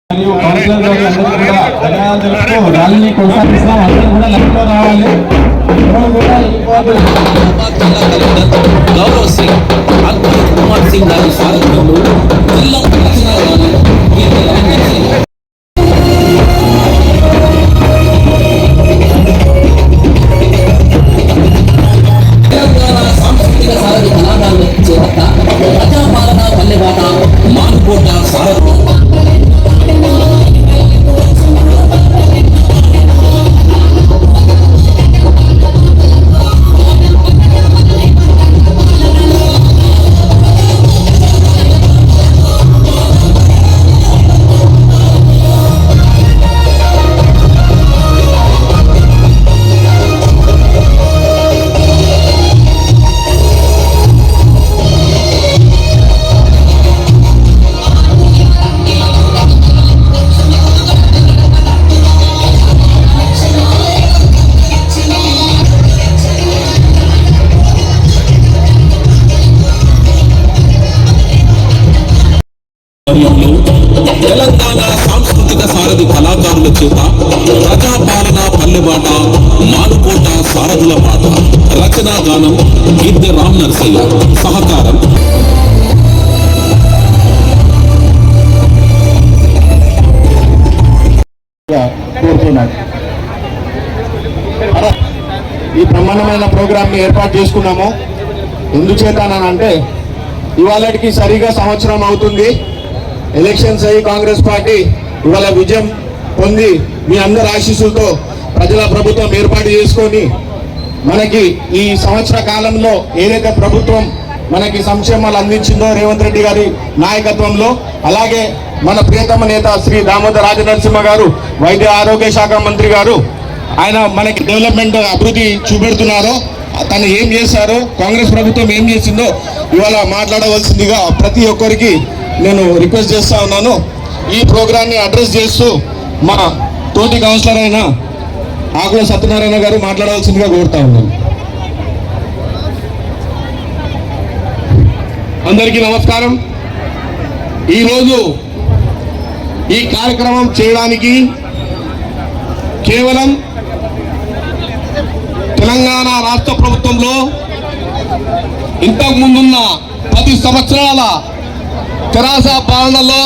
మరియు కౌన్సిలర్ గారు అందరూ కూడా ధన్యవాదాలు ర్యాలీని కొనసాగిస్తాం అందరూ కూడా లైఫ్లో రావాలి ఎవరు కూడా గౌరవ్ సింగ్ అద్భుత్ కుమార్ సింగ్ గారి స్వాగతంలో జిల్లా తెలంగాణ సాంస్కృతిక సారథి కళాకారుల చేత ప్రజాపాలన పల్లెబాట మానుకోట సారథుల పాట రచనా గానం గిద్దె రామ్ నర్సయ్య. సహకారం. కోరుతున్నాను ఈ బ్రహ్మాండమైన ప్రోగ్రామ్ని ఏర్పాటు చేసుకున్నాము. ఎందుచేతానంటే ఇవాళకి సరిగా సంవత్సరం అవుతుంది. ఎలక్షన్స్ అయ్యి కాంగ్రెస్ పార్టీ ఇవాళ విజయం పొంది మీ అందరి ఆశీస్సులతో ప్రజల ప్రభుత్వం ఏర్పాటు చేసుకొని మనకి ఈ సంవత్సర కాలంలో ఏదైతే ప్రభుత్వం మనకి సంక్షేమాలు అందించిందో రేవంత్ రెడ్డి గారి నాయకత్వంలో అలాగే మన ప్రియతమ నేత శ్రీ దామోదర్ రాజనరసింహ గారు వైద్య ఆరోగ్య శాఖ మంత్రి గారు ఆయన మనకి డెవలప్మెంట్ అభివృద్ధి చూపెడుతున్నారో తను ఏం చేశారో కాంగ్రెస్ ప్రభుత్వం ఏం చేసిందో ఇవాళ మాట్లాడవలసిందిగా ప్రతి ఒక్కరికి నేను రిక్వెస్ట్ చేస్తా ఉన్నాను. ఈ ప్రోగ్రాన్ని అడ్రస్ చేస్తూ మా తోటి కౌన్సిలర్ అయిన ఆకుల సత్యనారాయణ గారు మాట్లాడవలసిందిగా కోరుతా ఉన్నాను. అందరికీ నమస్కారం. ఈరోజు ఈ కార్యక్రమం చేయడానికి కేవలం తెలంగాణ రాష్ట్ర ప్రభుత్వంలో ఇంతకు ముందున్న పది సంవత్సరాల తెరాస పాలనలో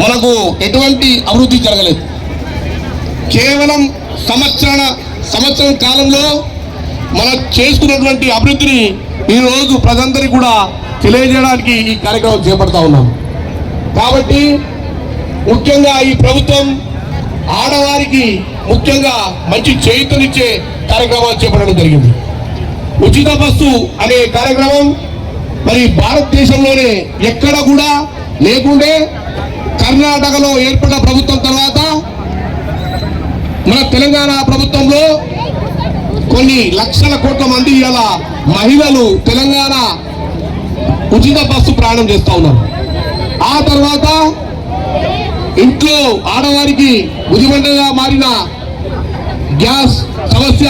మనకు ఎటువంటి అభివృద్ధి జరగలేదు. కేవలం సంవత్సర సంవత్సరం కాలంలో మనం చేసుకున్నటువంటి అభివృద్ధిని ఈరోజు ప్రజలందరికీ కూడా తెలియజేయడానికి ఈ కార్యక్రమం చేపడతా ఉన్నాం. కాబట్టి ముఖ్యంగా ఈ ప్రభుత్వం ఆడవారికి ముఖ్యంగా మంచి చేయుతనిచ్చే కార్యక్రమాలు చేపట్టడం జరిగింది. ఉచిత బస్సు అనే కార్యక్రమం మరి భారతదేశంలోనే ఎక్కడ కూడా లేకుండే కర్ణాటకలో ఏర్పడిన ప్రభుత్వం తర్వాత మన తెలంగాణ ప్రభుత్వంలో కొన్ని లక్షల కోట్ల మంది ఇవాళ మహిళలు తెలంగాణ ఉచిత బస్సు ప్రయాణం చేస్తా ఉన్నారు. ఆ తర్వాత ఇంట్లో ఆడవారికి ఉదిమండగా మారిన గ్యాస్ సమస్య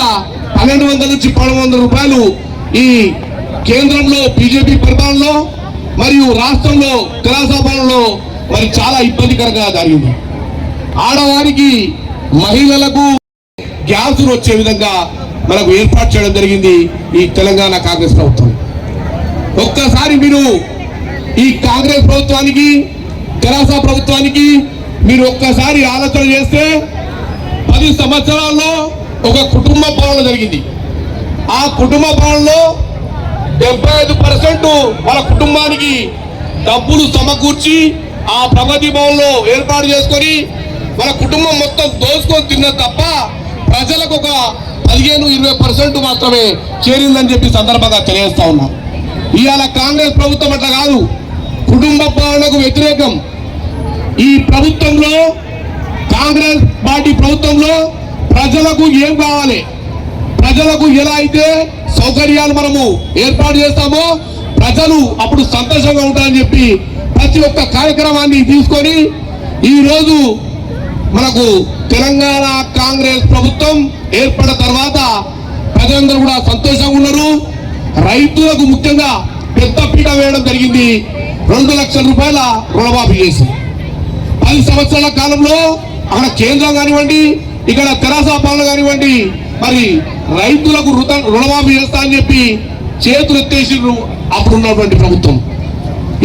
పన్నెండు వందల నుంచి పదమూడు వందల రూపాయలు ఈ కేంద్రంలో బీజేపీ పరిపాలనలో మరియు రాష్ట్రంలో తెరాస పాలనలో మరి చాలా ఇబ్బందికరంగా జరిగింది ఆడవారికి మహిళలకు గ్యాస్ వచ్చే విధంగా మనకు ఏర్పాటు చేయడం జరిగింది ఈ తెలంగాణ కాంగ్రెస్ ప్రభుత్వం. ఒక్కసారి మీరు ఈ కాంగ్రెస్ ప్రభుత్వానికి తెరాస ప్రభుత్వానికి మీరు ఒక్కసారి ఆలోచన చేస్తే పది సంవత్సరాల్లో ఒక కుటుంబ పాలన జరిగింది. ఆ కుటుంబ పాలనలో డెబ్బై ఐదు పర్సెంట్ వాళ్ళ కుటుంబానికి డబ్బులు సమకూర్చి ఆ ప్రగతి భవన్లో ఏర్పాటు చేసుకొని వాళ్ళ కుటుంబం మొత్తం దోసుకొని తిన్న తప్ప ప్రజలకు ఒక పదిహేను ఇరవై పర్సెంట్ మాత్రమే చేరిందని చెప్పి సందర్భంగా తెలియజేస్తా ఉన్నాం. ఇవాళ కాంగ్రెస్ ప్రభుత్వం అట్లా కాదు. కుటుంబ పాలనకు వ్యతిరేకం. ఈ ప్రభుత్వంలో కాంగ్రెస్ పార్టీ ప్రభుత్వంలో ప్రజలకు ఏం కావాలి? ప్రజలకు ఎలా అయితే సౌకర్యాలు మనము ఏర్పాటు చేస్తామో ప్రజలు అప్పుడు సంతోషంగా ఉంటారని చెప్పి ప్రతి ఒక్క కార్యక్రమాన్ని తీసుకొని ఈరోజు మనకు తెలంగాణ కాంగ్రెస్ ప్రభుత్వం ఏర్పడిన తర్వాత ప్రజలందరూ కూడా సంతోషంగా ఉన్నారు. రైతులకు ముఖ్యంగా పెద్ద పీట వేయడం జరిగింది. రెండు లక్షల రూపాయల రుణమాఫీ చేసి పది సంవత్సరాల కాలంలో అక్కడ కేంద్రం కానివ్వండి ఇక్కడ తెరాస పనులు కానివ్వండి మరి రైతులకు రుత రుణమాఫీ చేస్తా అని చెప్పి చేతులు ఎత్తేసిండ్రు అప్పుడు ఉన్నటువంటి ప్రభుత్వం.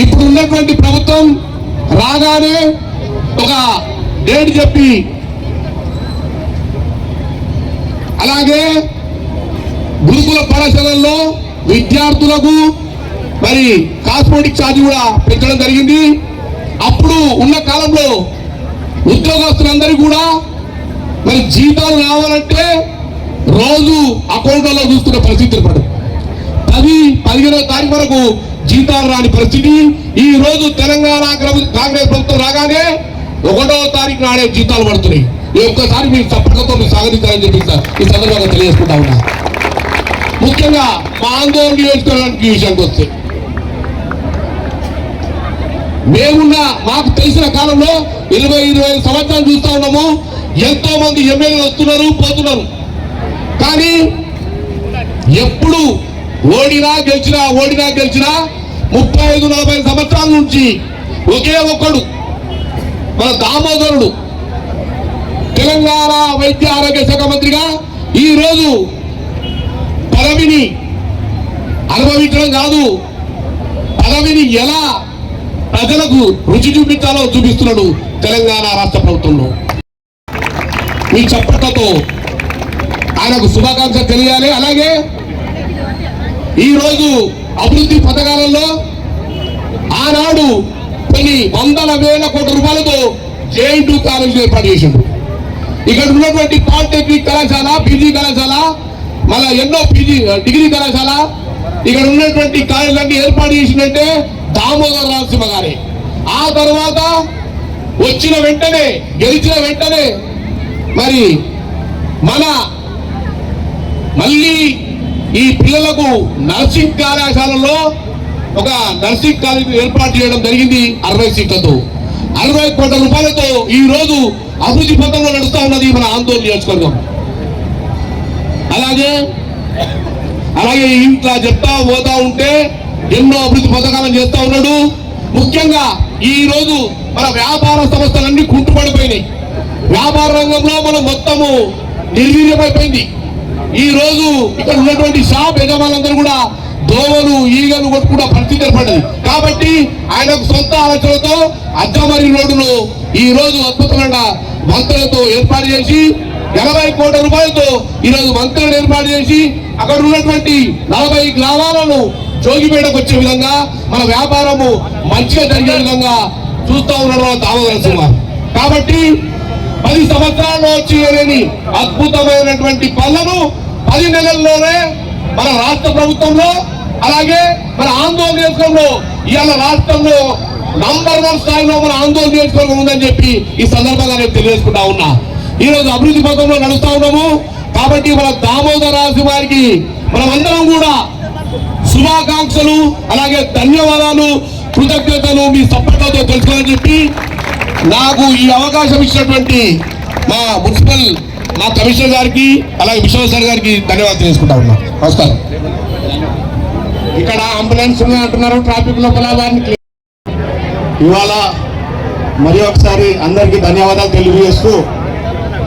ఇప్పుడు ఉన్నటువంటి ప్రభుత్వం రాగానే ఒక డేట్ చెప్పి అలాగే గురుకుల పాఠశాలల్లో విద్యార్థులకు మరి కాస్మోటిక్ ఛార్జ్ కూడా పెంచడం జరిగింది. అప్పుడు ఉన్న కాలంలో ఉద్యోగస్తులందరికీ కూడా మరి జీతాలు రావాలంటే రోజు అకౌంట్లలో చూస్తున్న పరిస్థితి ఏర్పడదు పది పదిహేనో తారీఖు వరకు జీతాలు రాని పరిస్థితి. ఈ రోజు తెలంగాణ కాంగ్రెస్ ప్రభుత్వం రాగానే ఒకటో తారీఖు నాడే జీతాలు పడుతున్నాయి. ఈ ఒక్కసారి మీరు చప్పట్లతో మీరు సాగదిస్తారని చెప్పి ఈ సందర్భంగా తెలియజేసుకుంటా ఉన్నా. ముఖ్యంగా మా ఆందోళన నియోజకవర్గానికి ఈ విషయానికి వస్తే. మేమున్న మాకు తెలిసిన కాలంలో ఇరవై ఇరవై ఐదు సంవత్సరాలు చూస్తా ఉన్నాము. ఎంతో మంది ఎమ్మెల్యేలు వస్తున్నారు పోతున్నారు. కానీ ఎప్పుడు ఓడినా గెలిచినా ఓడినా గెలిచినా ముప్పై ఐదు నలభై సంవత్సరాల నుంచి ఒకే ఒక్కడు మన దామోదరుడు తెలంగాణ వైద్య ఆరోగ్య శాఖ మంత్రిగా ఈ రోజు పదవిని అనుభవించడం కాదు పదవిని ఎలా ప్రజలకు రుచి చూపించాలో చూపిస్తున్నాడు తెలంగాణ రాష్ట్ర ప్రభుత్వంలో. మీ చప్పట్లతో ఆయనకు శుభాకాంక్షలు తెలియాలి. అలాగే ఈరోజు అభివృద్ధి పథకాలలో ఆనాడు కొన్ని వందల వేల కోట్ల రూపాయలతో జేఎన్టీ కాలేజీ ఏర్పాటు చేసిండు. ఇక్కడ ఉన్నటువంటి పాలిటెక్నిక్ కళాశాల పీజీ కళాశాల మళ్ళా ఎన్నో పీజీ డిగ్రీ కళాశాల ఇక్కడ ఉన్నటువంటి కాలేజీలన్నీ ఏర్పాటు చేసిందంటే దామోదర రామసింహ గారే. ఆ తర్వాత వచ్చిన వెంటనే గెలిచిన వెంటనే మరి మన మళ్ళీ ఈ పిల్లలకు నర్సింగ్ కళాశాలలో ఒక నర్సింగ్ కాలేజ్ ఏర్పాటు చేయడం జరిగింది అరవై సీట్లతో. అరవై కోట్ల రూపాయలతో ఈ రోజు అభివృద్ధి పథంలో నడుస్తా ఉన్నది మన ఆందోళన నియోజకవర్గం. అలాగే అలాగే ఇంట్లో చెప్తా పోతా ఉంటే ఎన్నో అభివృద్ధి పథకాలను చేస్తా ఉన్నాడు. ముఖ్యంగా ఈ రోజు మన వ్యాపార సంస్థలన్నీ కుంటుపడిపోయినాయి. వ్యాపార రంగంలో మనం మొత్తము నిర్వీర్యమైపోయింది. ఈ రోజు ఇక్కడ ఉన్నటువంటి షాప్ యజమానులందరూ కూడా దోమలు ఈగలు కూడా పరిస్థితి ఏర్పడింది. కాబట్టి ఆయనకు సొంత ఆలోచనలతో అద్దమరి రోడ్డును ఈ రోజు అద్భుతమైన మంత్రులతో ఏర్పాటు చేసి ఎనభై కోట్ల రూపాయలతో ఈ రోజు మంత్రులను ఏర్పాటు చేసి అక్కడ ఉన్నటువంటి నలభై గ్రామాలను జోగిపేటకు వచ్చే విధంగా మన వ్యాపారము మంచిగా జరిగే విధంగా చూస్తా ఉండడం దామోదర సింహ. కాబట్టి పది సంవత్సరాల్లో వచ్చి లేని అద్భుతమైనటువంటి పనులను పది నెలల్లోనే మన రాష్ట్ర ప్రభుత్వంలో అలాగే మన ఆందోళన నియోజకవర్గంలో ఇవాళ రాష్ట్రంలో నంబర్ వన్ స్థాయిలో మన ఆందోళన నియోజకవర్గం ఉందని చెప్పి ఈ సందర్భంగా నేను తెలియజేసుకుంటా ఉన్నా. ఈ రోజు అభివృద్ధి పథంలో నడుస్తా ఉన్నాము. కాబట్టి మన దామోదర రాశి వారికి మనమందరం కూడా శుభాకాంక్షలు అలాగే ధన్యవాదాలు కృతజ్ఞతలు మీ సపోర్ట్లతో తెలుసుకోవాలని చెప్పి నాకు ఈ అవకాశం ఇచ్చినటువంటి మా మున్సిపల్ మా కమిషనర్ గారికి అలాగే విశ్వసార్ గారికి ధన్యవాదాలు తెలుసుకుంటా ఉన్నా. నమస్కారం. ఇక్కడ అంబులెన్స్ అంటున్నారు ట్రాఫిక్ లోపల ఇవాళ మరి ఒకసారి అందరికీ ధన్యవాదాలు తెలియజేస్తూ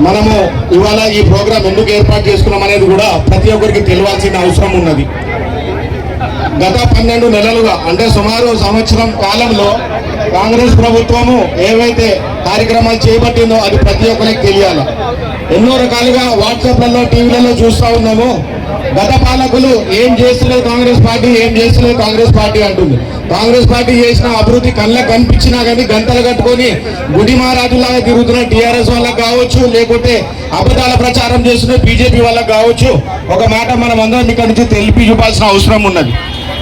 మనము ఇవాళ ఈ ప్రోగ్రాం ఎందుకు ఏర్పాటు చేసుకున్నాం అనేది కూడా ప్రతి ఒక్కరికి తెలియాల్సిన అవసరం ఉన్నది. గత పన్నెండు నెలలుగా అంటే సుమారు సంవత్సరం కాలంలో కాంగ్రెస్ ప్రభుత్వము ఏవైతే కార్యక్రమాలు చేపట్టిందో అది ప్రతి ఒక్కరికి తెలియాలి. ఎన్నో రకాలుగా వాట్సాప్లలో టీవీలలో చూస్తూ ఉన్నాము. గత పాలకులు ఏం చేస్తున్నారు కాంగ్రెస్ పార్టీ ఏం చేస్తున్నారు కాంగ్రెస్ పార్టీ అంటుంది. కాంగ్రెస్ పార్టీ చేసిన అభివృద్ధి కళ్ళకు కనిపించినా కానీ గంటలు కట్టుకొని గుడి మహారాజులాగా తిరుగుతున్న టీఆర్ఎస్ వాళ్ళకి కావచ్చు లేకుంటే అబద్ధాల ప్రచారం చేస్తున్న బీజేపీ వాళ్ళకి కావచ్చు ఒక మాట మనం అందరం ఇక్కడి నుంచి తెలిపి చూపాల్సిన అవసరం ఉన్నది.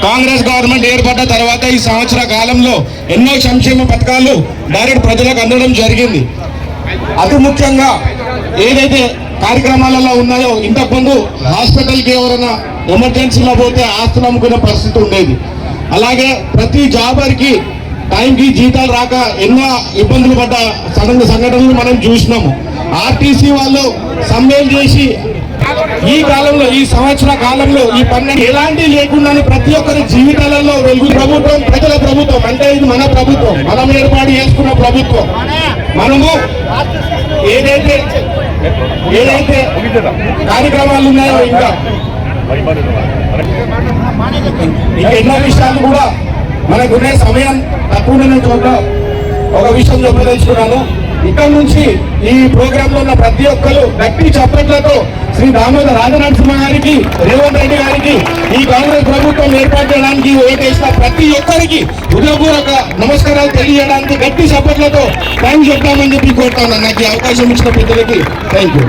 కాంగ్రెస్ గవర్నమెంట్ ఏర్పడ్డ తర్వాత ఈ సంవత్సర కాలంలో ఎన్నో సంక్షేమ పథకాలు డైరెక్ట్ ప్రజలకు అందడం జరిగింది. అతి ముఖ్యంగా ఏదైతే కార్యక్రమాలలో ఉన్నాయో ఇంతకుముందు హాస్పిటల్కి ఎవరైనా ఎమర్జెన్సీలో పోతే ఆస్తులు అమ్ముకునే పరిస్థితి ఉండేది. అలాగే ప్రతి జాబర్కి టైంకి జీతాలు రాక ఎన్నో ఇబ్బందులు పడ్డ సంఘటనలు మనం చూసినాము. ఆర్టీసీ వాళ్ళు సమ్మెలు చేసి ఈ కాలంలో ఈ సంవత్సర కాలంలో ఈ పన్నెండు ఎలాంటి లేకుండా ప్రతి ఒక్కరి జీవితాలలో వెలుగు ప్రభుత్వం ప్రజల ప్రభుత్వం అంటే ఇది మన ప్రభుత్వం. మనం ఏర్పాటు చేసుకున్న ప్రభుత్వం. మనము ఏదైతే ఏదైతే కార్యక్రమాలు ఉన్నాయో ఇంకా ఇంకా ఎన్నో విషయాలు కూడా మనకునే సమయం తక్కువ చోట ఒక విషయం చెప్పదలుచుకున్నాను. ఇక్కడ నుంచి ఈ ప్రోగ్రామ్లో ఉన్న ప్రతి ఒక్కరు గట్టి చప్పట్లతో శ్రీ దామోదర రాజనరసింహ గారికి రేవంత్ రెడ్డి గారికి ఈ కాంగ్రెస్ ప్రభుత్వం ఏర్పాటు చేయడానికి ఓటేసిన ప్రతి ఒక్కరికి హృదయపూర్వక నమస్కారాలు తెలియజేయడానికి గట్టి చప్పట్లతో థ్యాంక్స్ చెప్తామని చెప్పి కోరుతా ఉన్నాను. నాకు ఈ అవకాశం ఇచ్చిన పెద్దలకి థ్యాంక్ యూ